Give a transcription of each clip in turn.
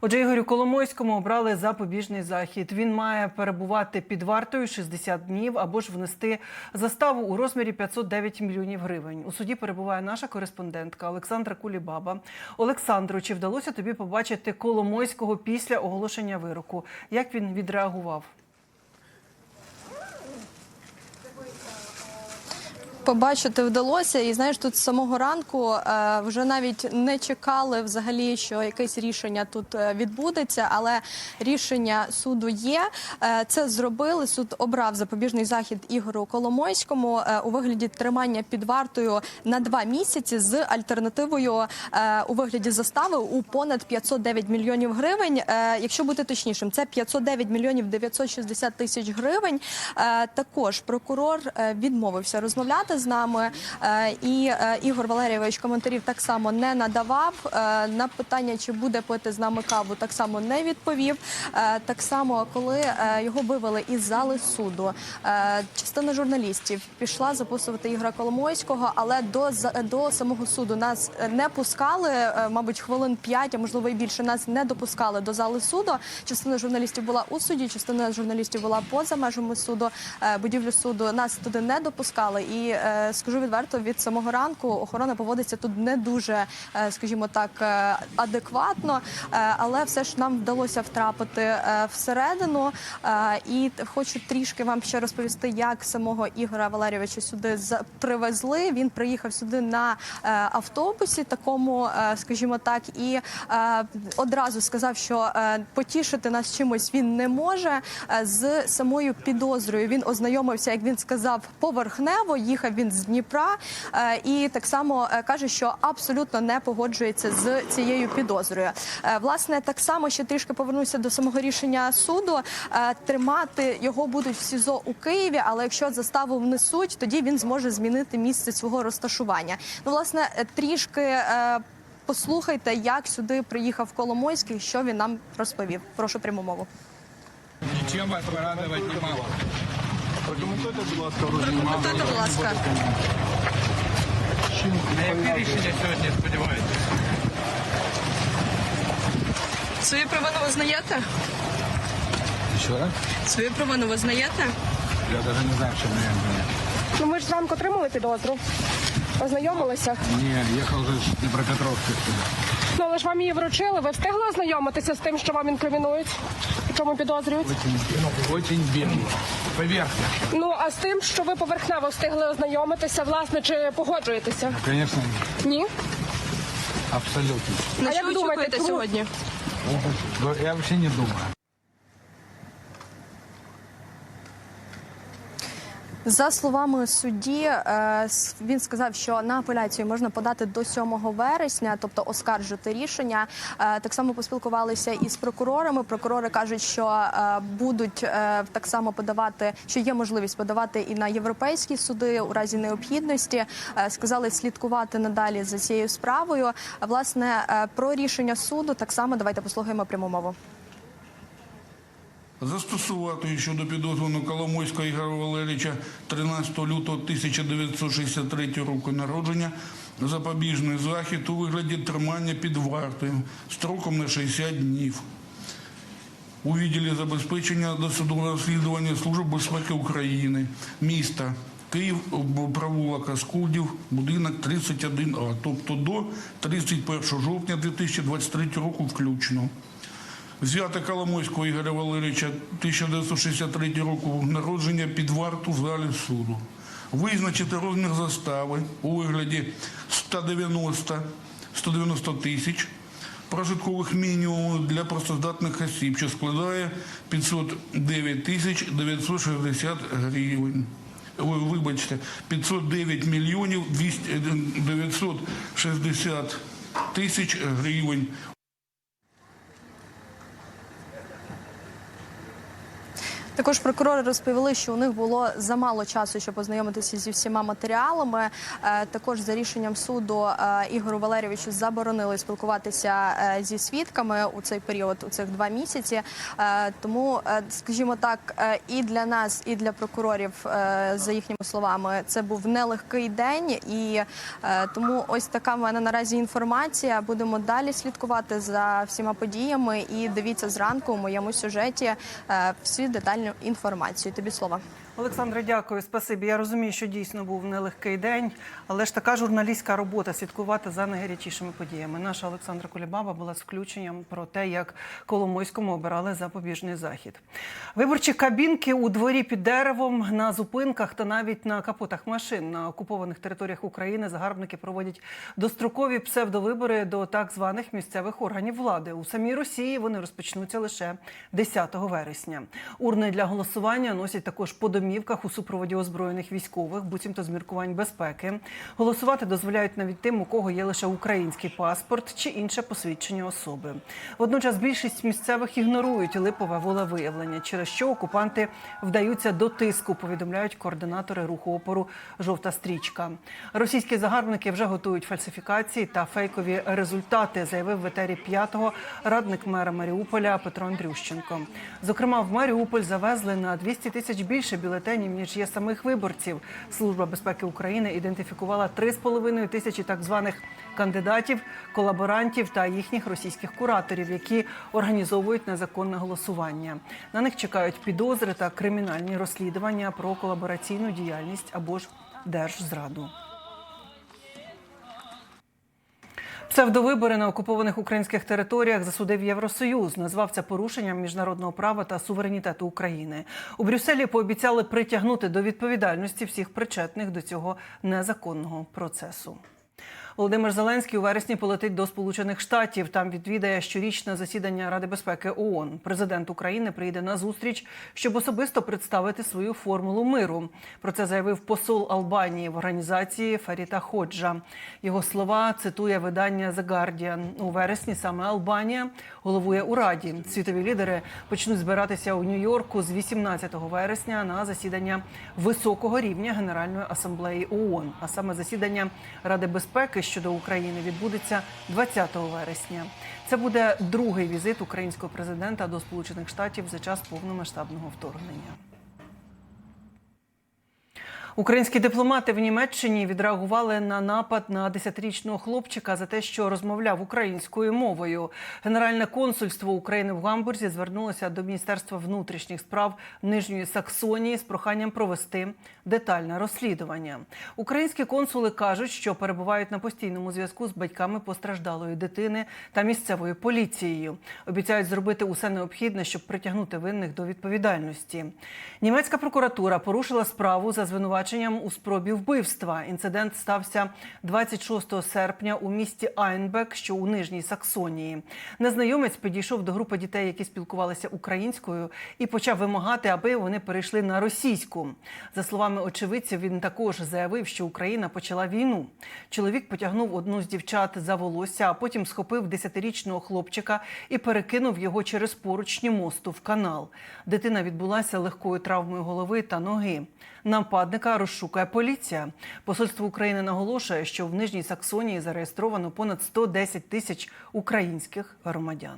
Отже, Ігорю Коломойському обрали запобіжний захід. Він має перебувати під вартою 60 днів або ж внести заставу у розмірі 509 мільйонів гривень. У суді перебуває наша кореспондентка Олександра Кулібаба. Олександру, чи вдалося тобі побачити Коломойського після оголошення вироку? Як він відреагував? Побачити вдалося, і знаєш, тут з самого ранку е, вже навіть не чекали взагалі, що якесь рішення тут е, відбудеться, але рішення суду є. Е, це зробили. Суд обрав запобіжний захід Ігору Коломойському у вигляді тримання під вартою на два місяці з альтернативою у вигляді застави у понад 509 мільйонів гривень. Якщо бути точнішим, це 509 мільйонів 960 тисяч гривень. Також прокурор відмовився розмовляти з нами, е, і е, Ігор Валерійович коментарів так само не надавав. Е, на питання, чи буде пити з нами каву, так само не відповів. Так само, коли його вивели із зали суду, частина журналістів пішла записувати Ігора Коломойського, але до до самого суду нас не пускали. Мабуть, хвилин 5, а можливо і більше нас не допускали до зали суду. Частина журналістів була у суді, частина журналістів була поза межами суду. Будівлю суду нас туди не допускали. І скажу відверто, від самого ранку охорона поводиться тут не дуже, е, скажімо так, е, адекватно, Е, але все ж нам вдалося втрапити е, всередину. Е, І хочу трішки вам ще розповісти, як самого Ігора Валерійовича сюди привезли. Він приїхав сюди на е, автобусі, такому, е, скажімо так, і е, одразу сказав, що е, потішити нас чимось він не може. Е, З самою підозрою він ознайомився, як він сказав, поверхнево. Їхав він з Дніпра е, і так само е, каже, що абсолютно не погоджується з цією підозрою. Е, Власне, так само ще трішки повернуся до самого рішення суду. Тримати його будуть в СІЗО у Києві, але якщо заставу внесуть, тоді він зможе змінити місце свого розташування. Ну, власне, трішки. Послухайте, як сюди приїхав Коломойський, що він нам розповів. Прошу пряму мову. Ничем вас порадовать не могу. Прокоментуйте, будь ласка. Прокоментуйте, будь ласка. На яке рішення сьогодні сподіваєтесь? Свою провину визнаєте? Раз? Свою провину визнаєте? Я навіть не знаю, що мені говорити. Ну ми ж зранку отримали підозру. Ознайомилися. Ні, їхав же з Дніпропетровська сюди. Ну але ж вам її вручили. Ви встигли ознайомитися з тим, що вам інкримінують? І чому підозрюють? Очень, очень бідно. Поверхня. Ну а з тим, що ви поверхнево встигли ознайомитися, власне, чи погоджуєтеся? Звісно, ні. Ні? Абсолютно. На А що як ви думаєте, сьогодні? Я взагалі не думаю. За словами судді, е, він сказав, що на апеляцію можна подати до 7 вересня, тобто оскаржити рішення. Е, Так само поспілкувалися із прокурорами. Прокурори кажуть, що е, будуть так само подавати, що є можливість подавати і на європейські суди у разі необхідності. Сказали слідкувати надалі за цією справою. Власне, про рішення суду так само давайте послухаємо пряму мову. Застосувати щодо підозрюваного Коломойського Ігоря Валерійовича 13 лютого 1963 року народження запобіжний захід у вигляді тримання під вартою строком на 60 днів. У відділі забезпечення досудового розслідування Служби безпеки України, міста Київ, провулок Аскудів, будинок 31А, тобто до 31 жовтня 2023 року включно. Взяти Коломойського Ігоря Валерійовича 1963 року народження під варту в залі суду. Визначити розмір застави у вигляді 190 190 тисяч прожиткових мінімумів для працездатних осіб, що складає 509 тисяч 960 гривень. Вибачте, 509 мільйонів 960 тисяч гривень. Також прокурори розповіли, що у них було замало часу, щоб ознайомитися зі всіма матеріалами. Е, Також за рішенням суду е, Ігору Валерійовичу заборонили спілкуватися е, зі свідками у цей період, у цих два місяці. Тому, скажімо так, і для нас, і для прокурорів, за їхніми словами, це був нелегкий день, і тому ось така в мене наразі інформація. Будемо далі слідкувати за всіма подіями. І дивіться зранку у моєму сюжеті е, всю детальну інформацію. Тобі слово. Олександре, дякую, спасибі. Я розумію, що дійсно був нелегкий день, але ж така журналістська робота слідкувати за найгарячішими подіями. Наша Олександра Кулібаба була з включенням про те, як Коломойському обирали запобіжний захід. Виборчі кабінки у дворі під деревом, на зупинках та навіть на капотах машин на окупованих територіях України загарбники проводять дострокові псевдовибори до так званих місцевих органів влади. У самій Росії вони розпочнуться лише 10 вересня. Урни для голосування носять також по домівках у супроводі озброєних військових, буцімто з міркувань безпеки. Голосувати дозволяють навіть тим, у кого є лише український паспорт чи інше посвідчення особи. Водночас більшість місцевих ігнорують липове волевиявлення, через що окупанти вдаються до тиску. Повідомляють координатори руху опору Жовта стрічка. Російські загарбники вже готують фальсифікації та фейкові результати, заявив в етері п'ятого радник мера Маріуполя Петро Андрющенко. Зокрема, в Маріуполь завезли на 200 тисяч більше бюлетенів ніж є самих виборців. Служба безпеки України ідентифікувала 3,5 тисячі так званих кандидатів, колаборантів та їхніх російських кураторів, які організовують незаконне голосування. На них чекають підозри та кримінальні розслідування про колабораційну діяльність або ж держзраду. Псевдовибори на окупованих українських територіях засудив Євросоюз. Назвав це порушенням міжнародного права та суверенітету України. У Брюсселі пообіцяли притягнути до відповідальності всіх причетних до цього незаконного процесу. Володимир Зеленський у вересні полетить до Сполучених Штатів. Там відвідає щорічне засідання Ради безпеки ООН. Президент України прийде на зустріч, щоб особисто представити свою формулу миру. Про це заявив посол Албанії в організації Фаріта Ходжа. Його слова цитує видання The Guardian. У вересні саме Албанія головує у Раді. Світові лідери почнуть збиратися у Нью-Йорку з 18 вересня на засідання високого рівня Генеральної асамблеї ООН. А саме засідання Ради безпеки щодо України відбудеться 20 вересня. Це буде другий візит українського президента до Сполучених Штатів за час повномасштабного вторгнення. Українські дипломати в Німеччині відреагували на напад на 10-річного хлопчика за те, що розмовляв українською мовою. Генеральне консульство України в Гамбурзі звернулося до Міністерства внутрішніх справ Нижньої Саксонії з проханням провести детальне розслідування. Українські консули кажуть, що перебувають на постійному зв'язку з батьками постраждалої дитини та місцевою поліцією. Обіцяють зробити усе необхідне, щоб притягнути винних до відповідальності. Німецька прокуратура порушила справу за звинуваченням у спробі вбивства. Інцидент стався 26 серпня у місті Айнбек, що у Нижній Саксонії. Незнайомець підійшов до групи дітей, які спілкувалися українською, і почав вимагати, аби вони перейшли на російську. За словами очевидців, він також заявив, що Україна почала війну. Чоловік потягнув одну з дівчат за волосся, а потім схопив 10-річного хлопчика і перекинув його через поручні мосту в канал. Дитина відбулася легкою травмою голови та ноги. Нападника розшукає поліція. Посольство України наголошує, що в Нижній Саксонії зареєстровано понад 110 тисяч українських громадян.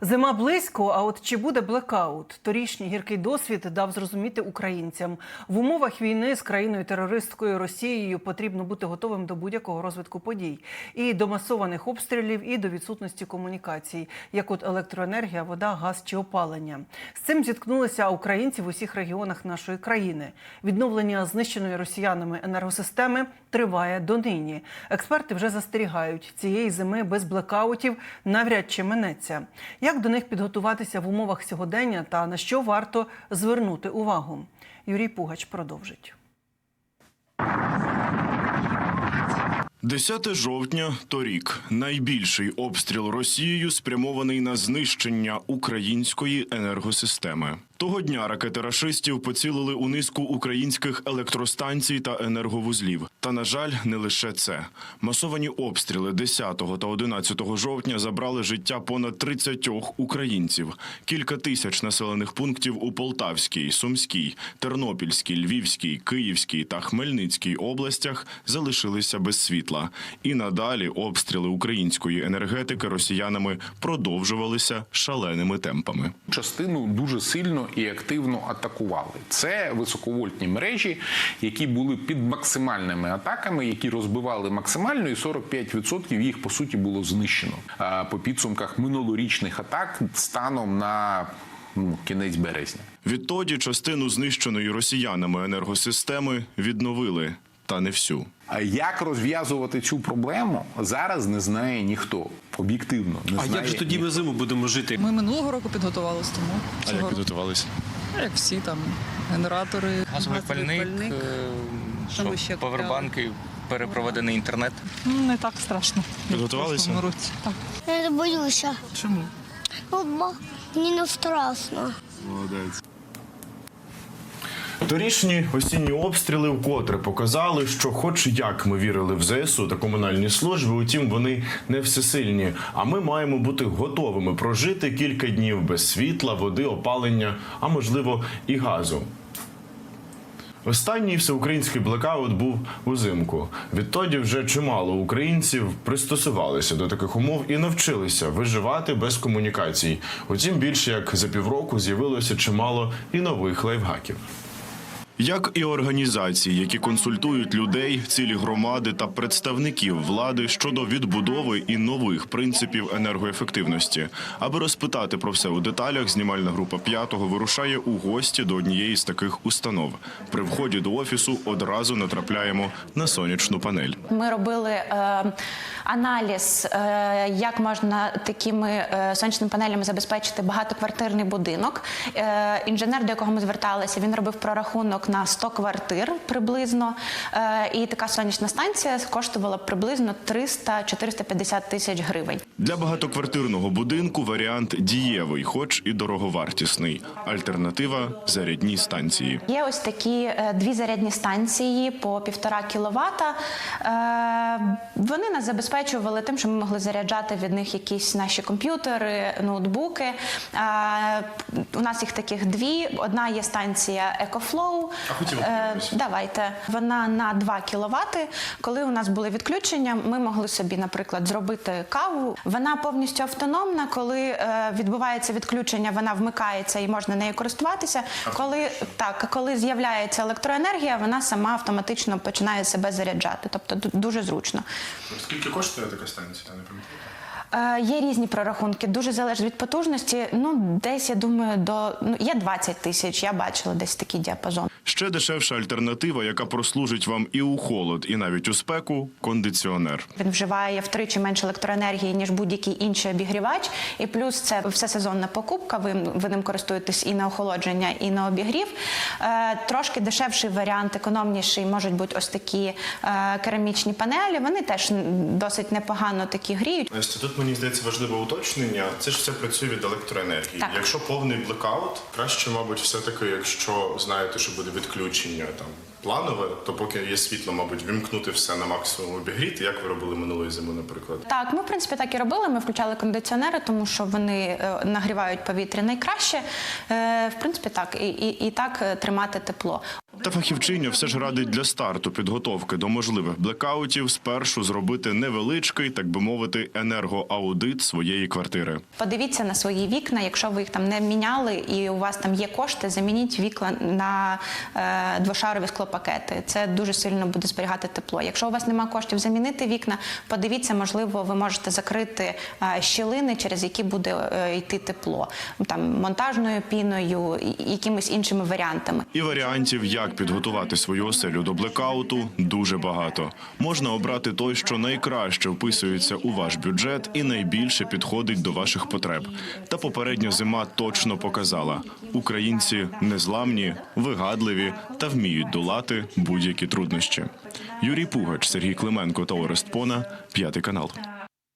Зима близько, а от чи буде блекаут? Торішній гіркий досвід дав зрозуміти українцям. В умовах війни з країною терористкою Росією потрібно бути готовим до будь-якого розвитку подій і до масованих обстрілів, і до відсутності комунікацій, як от електроенергія, вода, газ чи опалення. З цим зіткнулися українці в усіх регіонах нашої країни. Відновлення знищеної росіянами енергосистеми триває донині. Експерти вже застерігають, цієї зими без блекаутів навряд чи минеться. Як до них підготуватися в умовах сьогодення та на що варто звернути увагу? Юрій Пугач продовжить. 10 жовтня торік найбільший обстріл Росією спрямований на знищення української енергосистеми. Того дня ракети рашистів поцілили у низку українських електростанцій та енерговузлів. Та на жаль, не лише це. Масовані обстріли 10 та 11 жовтня забрали життя понад 30 українців. Кілька тисяч населених пунктів у Полтавській, Сумській, Тернопільській, Львівській, Київській та Хмельницькій областях залишилися без світла. І надалі обстріли української енергетики росіянами продовжувалися шаленими темпами. частину дуже сильно і активно атакували. Це високовольтні мережі, які були під максимальними атаками, які розбивали максимально, і 45% їх по суті було знищено по підсумках минулорічних атак станом на ну, кінець березня. Відтоді частину знищеної росіянами енергосистеми відновили, та не всю. А як розв'язувати цю проблему зараз не знає ніхто. Об'єктивно не А знає як же тоді ніхто. ми зиму будемо жити? Ми минулого року підготувалися тому. А як року. підготувалися? Як всі там генератори, Газовий пальник, е, Що ми повербанки, перепроведений інтернет. Ну, не так страшно. як в Підготувалися? прошлому році. Так. Я боюся. Чому? Ну, бо мені не страшно. Молодець. Торішні осінні обстріли вкотре показали, що, хоч як ми вірили в ЗСУ та комунальні служби, утім вони не всесильні. А ми маємо бути готовими прожити кілька днів без світла, води, опалення, а можливо і газу. Останній всеукраїнський блекаут був узимку. Відтоді вже чимало українців пристосувалися до таких умов і навчилися виживати без комунікацій. Утім, більше як за півроку з'явилося чимало і нових лайфхаків. Як і організації, які консультують людей, цілі громади та представників влади щодо відбудови і нових принципів енергоефективності. Аби розпитати про все у деталях, знімальна група п'ятого вирушає у гості до однієї з таких установ. При вході до офісу одразу натрапляємо на сонячну панель. Ми робили е, аналіз, е, як можна такими е, сонячними панелями забезпечити багатоквартирний будинок. Е, інженер, до якого ми зверталися, він робив прорахунок на 100 квартир приблизно. Е, і така сонячна станція коштувала приблизно 300-450 тисяч гривень. Для багатоквартирного будинку варіант дієвий, хоч і дороговартісний. Альтернатива зарядні станції. Є ось такі е, дві зарядні станції по півтора кіловата. Е, Вони нас забезпечували тим, що ми могли заряджати від них якісь наші комп'ютери, ноутбуки. У нас їх таких дві. Одна є станція EcoFlow. А хотіли Е. Давайте. Вона на 2 кіловати. Коли у нас були відключення, ми могли собі, наприклад, зробити каву. Вона повністю автономна. Коли е, відбувається відключення, вона вмикається і можна нею користуватися. Коли так, коли з'являється електроенергія, вона сама автоматично починає себе заряджати. Тобто дуже зручно. Скільки коштує така станція? Не пам'ятаю. Е, є різні прорахунки, дуже залежить від потужності. Ну, десь я думаю, до ну є 20 тисяч. Я бачила десь такий діапазон. Ще дешевша альтернатива, яка прослужить вам і у холод, і навіть у спеку кондиціонер. Він вживає втричі менше електроенергії ніж будь-який інший обігрівач, і плюс це все сезонна покупка. Ви, ви ним користуєтесь і на охолодження, і на обігрів. Е, трошки дешевший варіант, економніший, можуть бути ось такі е, керамічні панелі. Вони теж досить непогано такі гріють. Тут мені здається важливе уточнення. Це ж все працює від електроенергії. Так. Якщо повний блекаут, краще, мабуть, все-таки, якщо знаєте, що буде відключення там планове, то поки є світло, мабуть, вімкнути все на максимум обігріти, як ви робили минулої зими, наприклад. Так, ми в принципі так і робили. Ми включали кондиціонери, тому що вони е, нагрівають повітря найкраще. Е, в принципі, так і, і, і так е, тримати тепло. Та фахівчиня все ж радить для старту підготовки до можливих блекаутів спершу зробити невеличкий, так би мовити, енергоаудит своєї квартири. Подивіться на свої вікна, якщо ви їх там не міняли і у вас там є кошти, замініть вікна на е, двошарові склопакети. Це дуже сильно буде зберігати тепло. Якщо у вас немає коштів замінити вікна, подивіться, можливо, ви можете закрити е, щілини, через які буде е, йти тепло, там монтажною піною, якимись іншими варіантами. І варіантів, як як підготувати свою оселю до блекауту, дуже багато. Можна обрати той, що найкраще вписується у ваш бюджет і найбільше підходить до ваших потреб. Та попередня зима точно показала: українці незламні, вигадливі та вміють долати будь-які труднощі. Юрій Пугач, Сергій Клименко та Орест Пона, п'ятий канал.